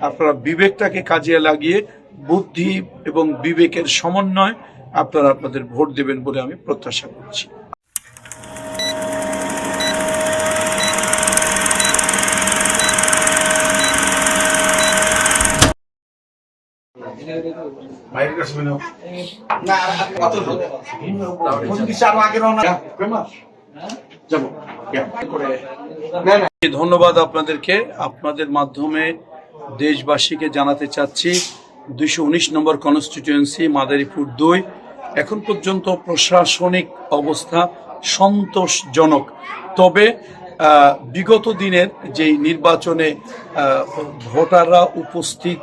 আপনারা বিবেকটাকে কাজে লাগিয়ে বুদ্ধি এবং বিবেকের সমন্বয় আপনারা আপনাদের ভোট দেবেন বলে আমি প্রত্যাশা করছি। ধন্যবাদ আপনাদেরকে। আপনাদের মাধ্যমে দেশবাসীকে জানাতে চাচ্ছি, দুইশো উনিশ নম্বর কনস্টিটিউয়েন্সি মাদারীপুর দুই। এখন পর্যন্ত প্রশাসনিক অবস্থা সন্তোষজনক। তবে বিগত দিনের যেই নির্বাচনে ভোটাররা উপস্থিত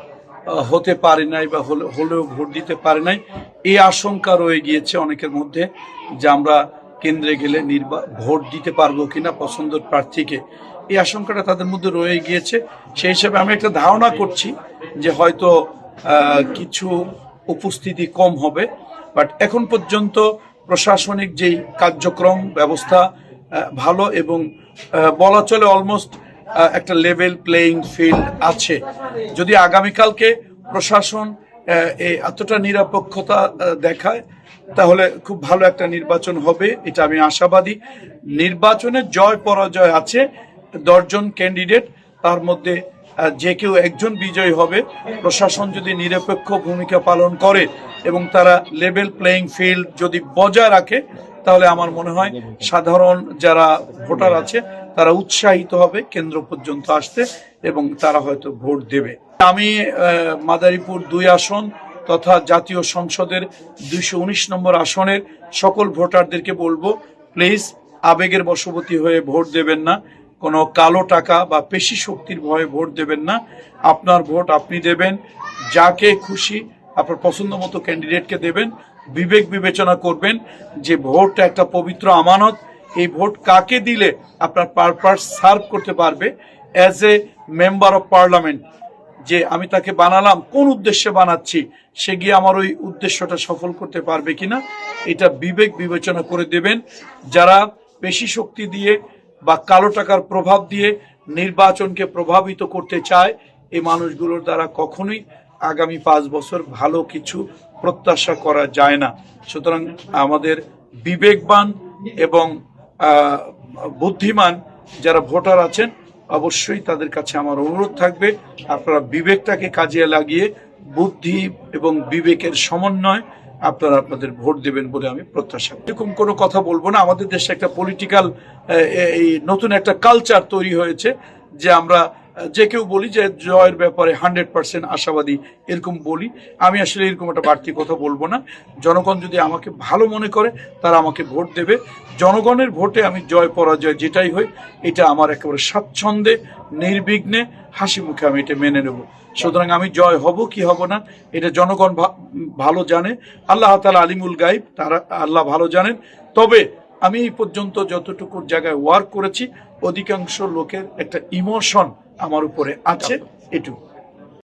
হতে পারে নাই বা হলে- হলেও ভোট দিতে পারে নাই, এই আশঙ্কা রয়ে গিয়েছে অনেকের মধ্যে যে আমরা কেন্দ্রে গেলে নির্বা, ভোট দিতে পারব কিনা পছন্দের প্রার্থীকে। এই আশঙ্কাটা তাদের মধ্যে রয়ে গিয়েছে। সেই হিসাবে আমি একটা ধারণা করছি যে হয়তো কিছু উপস্থিতি কম হবে। বাট এখন পর্যন্ত প্রশাসনিক যেই কার্যক্রম ব্যবস্থা ভালো এবং বলা চলে অলমোস্ট একটা লেভেল প্লেইং ফিল্ড আছে। যদি আগামীকালকে প্রশাসন এই এতটা নিরপেক্ষতা দেখায়, তাহলে খুব ভালো একটা নির্বাচন হবে, এটা আমি আশাবাদী। নির্বাচনে জয় পরাজয় আছে দশজন ক্যান্ডিডেট তার মধ্যে যে কেউ একজন বিজয়ী হবে। প্রশাসন যদি নিরপেক্ষ ভূমিকা পালন করে এবং তারা লেভেল প্লেইং ফিল্ড যদি বজায় রাখে, তাহলে আমার মনে হয় সাধারণ যারা ভোটার আছে, তারা উৎসাহিত হবে কেন্দ্র পর্যন্ত আসতে এবং তারা হয়তো ভোট দেবে। আমি মাদারীপুর দুই আসন তথা জাতীয় সংসদের দুইশো উনিশ নম্বর আসনের সকল ভোটারদেরকে বলব প্লিজ আবেগের বশবর্তী হয়ে ভোট দেবেন না। কোনো কালো টাকা বা পেশি শক্তির ভয়ে ভোট দেবেন না। আপনার ভোট আপনি দেবেন, যাকে খুশি আপনার পছন্দ মতো ক্যান্ডিডেটকে দেবেন, বিবেক বিবেচনা করবেন যে ভোট একটা পবিত্র আমানত। এই ভোট কাকে দিলে আপনার পারপাস সার্ভ করতে পারবে as a member of parliament যে আমি তাকে বানালাম, কোন উদ্দেশ্যে বানাচ্ছি, সে গিয়ে আমার ওই উদ্দেশ্যটা সফল করতে পারবে কিনা, এটা বিবেক বিবেচনা করে দেবেন। যারা পেশি শক্তি দিয়ে বা কালো টাকার প্রভাব দিয়ে নির্বাচনকে প্রভাবিত করতে চায় এই মানুষগুলোর দ্বারা কখনোই আগামী পাঁচ বছর ভালো কিছু প্রত্যাশা করা যায় না। সুতরাং আমাদের বিবেকবান এবং বুদ্ধিমান যারা ভোটার আছেন, অবশ্যই তাদের কাছে আমার অনুরোধ থাকবে, আপনারা বিবেকটাকে কাজে লাগিয়ে বুদ্ধি এবং বিবেকের সমন্বয় আপনারা আপনাদের ভোট দেবেন বলে আমি প্রত্যাশা। এরকম কোনো কথা বলব না আমাদের দেশে একটা পলিটিক্যাল এই নতুন একটা কালচার তৈরি হয়েছে যে আমরা যে কেউ বলি যে জয়ের ব্যাপারে হান্ড্রেড পার্সেন্ট আশাবাদী এরকম বলি, আমি আসলে এরকম একটা বাড়তি কথা বলব না। জনগণ যদি আমাকে ভালো মনে করে, তারা আমাকে ভোট দেবে। জনগণের ভোটে আমি জয়, পরাজয় যেটাই হই, এটা আমার একেবারে স্বাচ্ছন্দ্যে, নির্বিঘ্নে, হাসি মুখে আমি এটা মেনে নেব। সুতরাং আমি জয় হব কি হব না, এটা জনগণ ভালো জানে। আল্লাহ তালা আলিমুল গাইব তারা আল্লাহ ভালো জানেন। তবে আমি এই পর্যন্ত যতটুকু জায়গায় ওয়ার্ক করেছি, অধিকাংশ লোকের একটা ইমোশন আমার উপরে আছে, এটুকু।